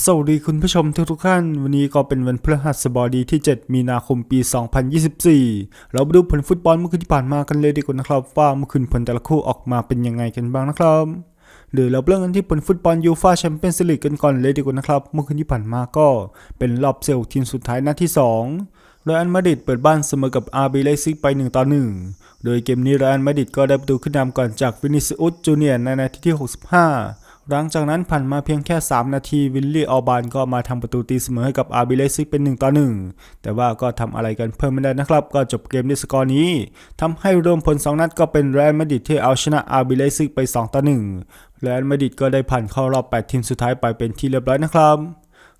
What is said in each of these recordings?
สวัสดีคุณผู้ชมทุกทุกๆท่าน วันนี้ก็เป็นวันพฤหัสบดีที่ 7 มีนาคมปี 2024 เราไปดูผลฟุตบอลเมื่อคืนที่ผ่านมากันเลยดีกว่านะครับ ว่าเมื่อคืนผลแต่ละคู่ออกมาเป็นยังไงกันบ้างนะครับเดี๋ยวเราเริ่มกันที่ผลฟุตบอลยูฟาแชมเปี้ยนส์ลีกกันก่อนเลยดีกว่านะครับ เมื่อคืนที่ผ่านมาก็เป็นรอบเซลล์ทีมสุดท้ายนัดที่ 2 รอัลมาดริดเปิดบ้านเสมอกับอาร์บีไลซิกไป1ต่อ1โดยเกมนี้รอัลมาดริดก็ได้ประตูขึ้นนำก่อนจากวินิซิอุสจูเนียร์ในนาทีที่ 65 หลังจากนั้นผ่านมาเพียงแค่ 3 นาทีวิลลี่ออบานก็มาทำประตูตีเสมอให้กับอาร์บิเลซิกเป็น 1 ต่อ 1 แต่ว่าก็ทำอะไรกันเพิ่มไม่ได้นะครับ ก็จบเกมด้วยสกอร์นี้ทำให้รวมผล 2 นัดก็เป็นแรนมาดิดที่เอาชนะอาร์บิเลซิกไป 2 ต่อ 1 แรนมาดิดก็ได้ผ่านเข้ารอบ 8 ทีมสุดท้ายไปเป็นที่เรียบร้อยนะครับ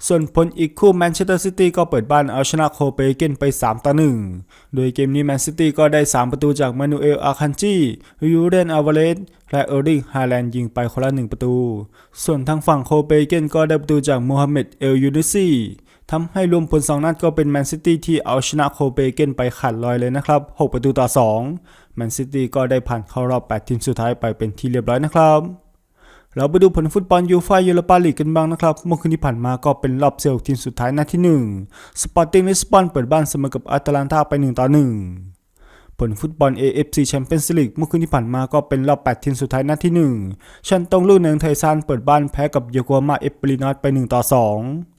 ส่วนผลอีกคู่แมนเชสเตอร์ซิตี้ก็เปิดบ้านเอาชนะโคเปนเกนไป 3 ต่อ 1 โดยเกมนี้แมนซิตี้ก็ได้ 3 ประตูจากมานูเอล อาคันจียูเรน อาวาเลส และเออร์ลิง ฮาแลนด์ยิงไปคนละ 1 ประตู ส่วนทางฝั่งโคเปนเกนก็ได้ประตูจากโมฮัมเหม็ด เอลยูนิซีทำให้รวมผล 2 นัดก็เป็นแมนซิตี้ที่เอาชนะโคเปนเกนไปขาดลอยเลยนะครับ 6 ประตูต่อ 2 แมนซิตี้ก็ได้ผ่านเข้ารอบ 8 ทีมสุดท้ายไปเป็นที่เรียบร้อยนะครับ เราไปดูผลฟุตบอลยูฟ่ายูโรปาลีกกันบ้างนะครับ เมื่อคืนที่ผ่านมาก็เป็นรอบเซลล์ทีมสุดท้ายนัดที่ 1 สปอร์ติ้งลิสบอนเปิดบ้านเสมอกับอาตแลนตาไป1ต่อ1ผลฟุตบอล AFC Champions League เมื่อคืนที่ผ่านมาก็เป็นรอบ 8 ทีมสุดท้ายนัดที่ 1 ชันตงลู่เนืองไทซานเปิดบ้านแพ้กับโยโกฮามาเอฟเปรินอตไป1ต่อ2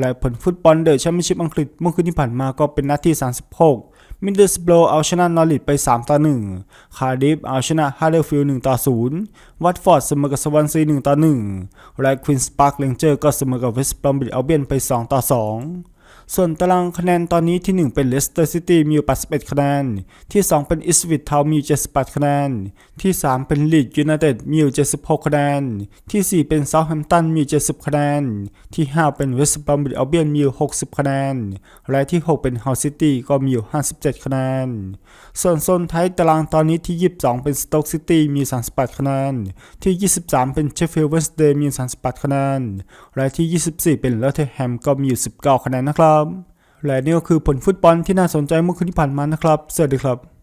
และผลฟุตบอลเดอะแชมเปี้ยนชิพอังกฤษเมื่อคืนที่ผ่านมาก็เป็นนัดที่ 36 มิดเดิลสโบรเอาชนะนอริทไป3ต่อ1คาร์ดิฟเอาชนะฮาร์เดอร์ฟิลด์1ต่อ0วัตฟอร์ดเสมอกับสวันซี1ต่อ1และควีนส์ปาร์คเลนเจอร์ก็เสมอกับเวสต์บรอมบิดอัลเบียนไป2ต่อ2 ส่วนตารางคะแนนตอนนี้ที่ 1 เป็นเลสเตอร์ซิตี้มีอยู่ 81 คะแนน ที่ 2 เป็นอิสวิตทามีอยู่ 78 คะแนน ที่ 3 เป็นลีดยูไนเต็ดมีอยู่ 76 คะแนน ที่ 4 เป็นเซาท์แฮมป์ตันมี 70 คะแนน ที่ 5 เป็นเวสต์บรอมบิดอัลเบียนมีอยู่ 60 คะแนน และที่ 6 เป็นเฮาซิตี้ก็มีอยู่ 57 คะแนน ส่วนโซนท้ายตารางตอนนี้ที่ 22 เป็นสโต๊กซิตี้มี 38 คะแนน ที่ 23 เป็นเชฟฟิลด์เวสต์เดย์มี 38 คะแนน และที่ 24 เป็นเลสเทอร์แฮมก็มีอยู่ 19 คะแนนนะครับ และนี่ก็คือผลฟุตบอลที่น่าสนใจเมื่อคืนที่ผ่านมานะครับ สวัสดีครับ